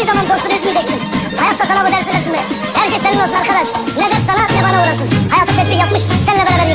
Hiçbir zaman dostunu üzmeyeceksin. Hayatta sana bu ders arasında. Her şey senin olsun arkadaş. Ne ders sana ne bana uğrasın. Hayatı tesbih yapmış, seninle beraber